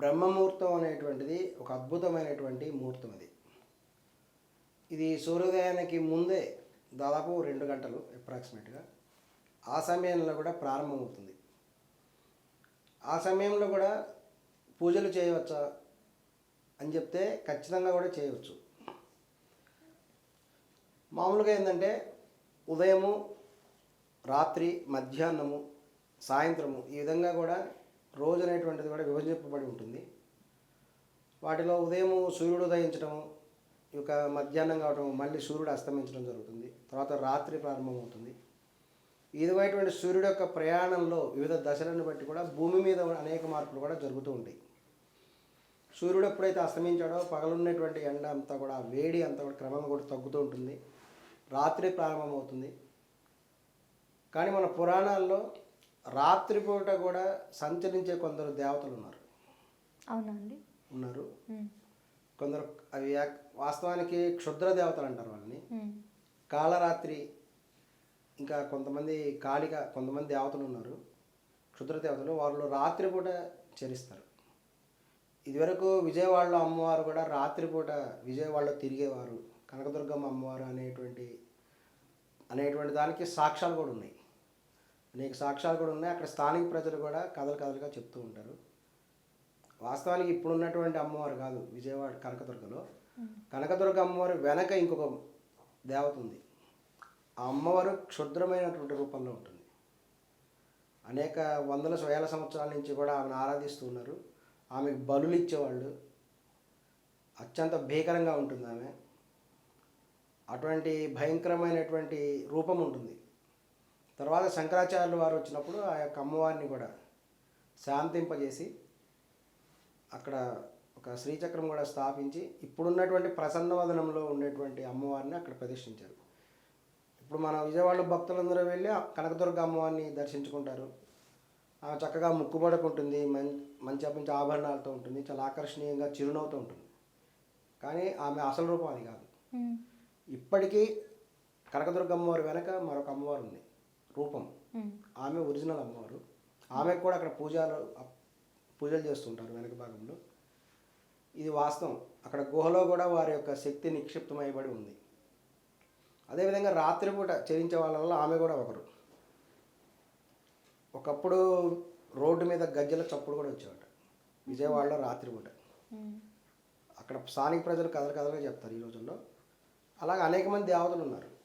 బ్రహ్మముహూర్తం అనేటువంటిది ఒక అద్భుతమైనటువంటి ముహూర్తం అది. ఇది సూర్యోదయానికి ముందే దాదాపు రెండు గంటలు అప్రాక్సిమేట్గా ఆ సమయంలో కూడా ప్రారంభమవుతుంది. ఆ సమయంలో కూడా పూజలు చేయవచ్చా అని చెప్తే ఖచ్చితంగా కూడా చేయవచ్చు. మామూలుగా ఏంటంటే ఉదయము రాత్రి మధ్యాహ్నము సాయంత్రము ఈ విధంగా కూడా రోజు అనేటువంటిది కూడా విభజింపబడి ఉంటుంది. వాటిలో ఉదయము సూర్యుడు ఉదయించడం ఈ యొక్క మధ్యాహ్నం కావటం మళ్ళీ సూర్యుడు అస్తమించడం జరుగుతుంది. తర్వాత రాత్రి ప్రారంభమవుతుంది. ఈ విధమైనటువంటి సూర్యుడు యొక్క ప్రయాణంలో వివిధ దశలను బట్టి కూడా భూమి మీద అనేక మార్పులు కూడా జరుగుతూ ఉంటాయి. సూర్యుడు ఎప్పుడైతే అస్తమించాడో పగలున్నటువంటి ఎండ అంతా కూడా వేడి అంతా కూడా క్రమంగా కూడా తగ్గుతూ ఉంటుంది. రాత్రి ప్రారంభమవుతుంది. కానీ మన పురాణాల్లో రాత్రిపూట కూడా సంచరించే కొందరు దేవతలు ఉన్నారు. అవునా అండి ఉన్నారు కొందరు అవి వాస్తవానికి క్షుద్ర దేవతలు అంటారు వాళ్ళని. కాళరాత్రి ఇంకా కొంతమంది కాళిక కొంతమంది దేవతలు ఉన్నారు. క్షుద్ర దేవతలు వాళ్ళు రాత్రిపూట చరిస్తారు. ఇదివరకు విజయవాడలో అమ్మవారు కూడా రాత్రిపూట విజయవాడలో తిరిగేవారు. కనకదుర్గమ్మ అమ్మవారు అనేటువంటి అనేటువంటి దానికి సాక్ష్యాలు కూడా ఉన్నాయి. అనేక సాక్ష్యాలు కూడా ఉన్నాయి. అక్కడ స్థానిక ప్రజలు కూడా కథలు కథలుగా చెప్తూ ఉంటారు. వాస్తవానికి ఇప్పుడు ఉన్నటువంటి అమ్మవారు కాదు విజయవాడ కనకదుర్గలో. కనకదుర్గ అమ్మవారు వెనక ఇంకొక దేవత ఉంది. ఆ అమ్మవారు క్షుద్రమైనటువంటి రూపంలో ఉంటుంది. అనేక వందల వేల సంవత్సరాల నుంచి కూడా ఆమెను ఆరాధిస్తూ ఉన్నారు. ఆమెకు బలులు ఇచ్చేవాళ్ళు. అత్యంత భీకరంగా ఉంటుంది ఆమె. అటువంటి భయంకరమైనటువంటి రూపం ఉంటుంది. తర్వాత శంకరాచార్యులు వారు వచ్చినప్పుడు ఆ యొక్క అమ్మవారిని కూడా శాంతింపజేసి అక్కడ ఒక శ్రీచక్రం కూడా స్థాపించి ఇప్పుడున్నటువంటి ప్రసన్నవదనంలో ఉండేటువంటి అమ్మవారిని అక్కడ ప్రతిష్ఠించారు. ఇప్పుడు మన విజయవాడ భక్తులందరూ వెళ్ళి కనకదుర్గ అమ్మవారిని దర్శించుకుంటారు. ఆమె చక్కగా ముక్కుబడుకుంటుంది మం మంచి మంచి ఆభరణాలతో ఉంటుంది చాలా ఆకర్షణీయంగా చిరునవ్వుతో ఉంటుంది. కానీ ఆమె అసలు రూపం అది కాదు. ఇప్పటికీ కనకదుర్గ అమ్మవారి వెనక మరొక అమ్మవారు ఉంది. రూపం. ఆమె ఒరిజినల్ అమ్మవారు. ఆమెకు కూడా అక్కడ పూజలు పూజలు చేస్తుంటారు వెనక భాగంలో. ఇది వాస్తవం. అక్కడ గుహలో కూడా వారి యొక్క శక్తి నిక్షిప్తమైబడి ఉంది. అదేవిధంగా రాత్రిపూట చరించే వాళ్ళలో ఆమె కూడా ఒకరు. ఒకప్పుడు రోడ్డు మీద గజ్జల చప్పుడు కూడా వచ్చేవాట. విజయవాడలో రాత్రిపూట. అక్కడ స్థానిక ప్రజలు కథలు కథలుగా చెప్తారు ఈ రోజుల్లో. అలాగే అనేక మంది దేవతలు ఉన్నారు.